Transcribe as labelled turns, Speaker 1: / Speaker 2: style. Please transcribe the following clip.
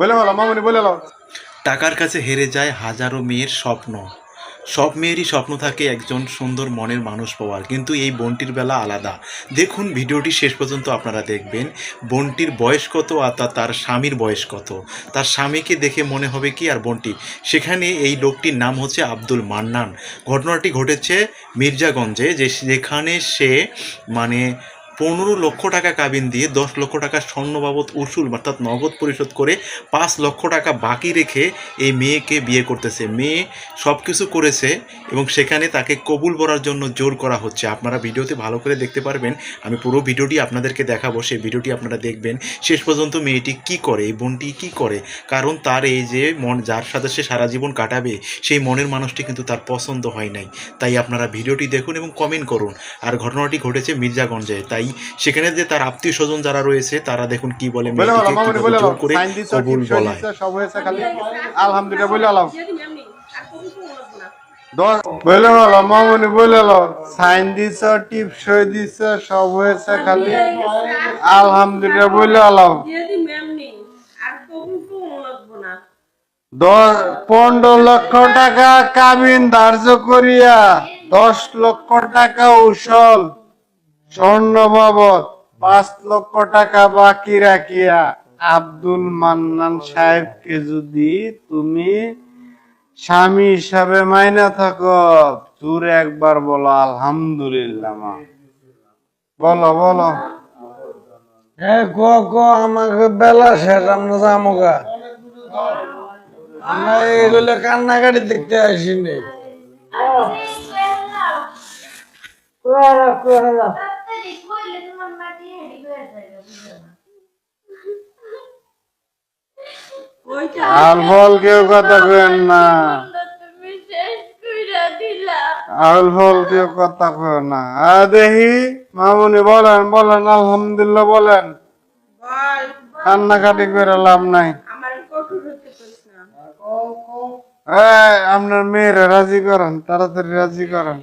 Speaker 1: বলে বলো মামনি বলে
Speaker 2: টাকার কাছে হেরে যায় হাজারো মেয়ের স্বপ্ন। সব মেয়েরই স্বপ্ন থাকে একজন সুন্দর মনের মানুষ পাওয়ার, কিন্তু এই বোনটির বেলা আলাদা। দেখুন ভিডিওটি শেষ পর্যন্ত আপনারা দেখবেন, বোনটির বয়স কত আর তার স্বামীর বয়স কত। তার স্বামীকে দেখে মনে হবে কি আর বোনটি? সেখানে এই লোকটির নাম হচ্ছে আব্দুল মান্নান। ঘটনাটি ঘটেছে মির্জাগঞ্জে, যে যেখানে সে মানে পনেরো লক্ষ টাকা কাবিন দিয়ে দশ লক্ষ টাকা স্বর্ণ বাবদ উসুল, অর্থাৎ নগদ পরিশোধ করে পাঁচ লক্ষ টাকা বাকি রেখে এই মেয়েকে বিয়ে করতেছে। মেয়ে সব কিছু করেছে এবং সেখানে তাকে কবুল বলার জন্য জোর করা হচ্ছে। আপনারা ভিডিওতে ভালো করে দেখতে পারবেন। আমি পুরো ভিডিওটি আপনাদেরকে দেখাবো, সেই ভিডিওটি আপনারা দেখবেন। শেষ পর্যন্ত মেয়েটি কি করে, এই বোনটি কি করে? কারণ তার এই যে মন, যার সাথে সে সারা জীবন কাটাবে, সেই মনের মানুষটি কিন্তু তার পছন্দ হয় নাই। তাই আপনারা ভিডিওটি দেখুন এবং কমেন্ট করুন। আর ঘটনাটি ঘটেছে মির্জাগঞ্জে, তাই সেখানে যে তার আত্মীয় স্বজন যারা রয়েছে তারা দেখুন কি বলে করে কবুল বলায়।
Speaker 1: আলহামদুলিল্লাহ দশ বলে বলো মামনি বলে দাও সাইন দিছ টিপসই দিছ সব হয়েছে খালি। আলহামদুলিল্লাহ বলে দাও
Speaker 3: যেদিন এমনি আর কবুল তো লাগবে না
Speaker 1: দশ পনেরো লক্ষ টাকা কাবিন ধার্য করিয়া দশ লক্ষ টাকা উসল। স্বর্ণ বাবদ পাঁচ লক্ষ টাকা বাকি রাখিয়া আব্দুল মান্নান সাহেবকে যদি তুমি স্বামী হিসাবে মাইনা থাকো চুর একবার বলো আলহামদুলিল্লাহ মা বলো বলো
Speaker 4: হ্যাঁ গো গো আমাকে বেলা শেষ আমরা যাব গা আমরা এগুলো কান্নাকাটি দেখতে আসিনি
Speaker 5: তাড়াতাড়ি কইলে তোমার মাটি হেডি হয়ে যাবে বুঝো না
Speaker 3: ওইটা
Speaker 1: ফল কেউ কথা কেন না।
Speaker 5: তুমি শেষ কইরা দিলা।
Speaker 1: আল ফল কেউ কথা কেন না। আর দেখি মামুনি বলেন বলেন আলহামদুলিল্লাহ বলেন। কান্নাকাটি করে লাভ নাই। আপনার মেয়েরা রাজি করেন তাড়াতাড়ি রাজি করেন।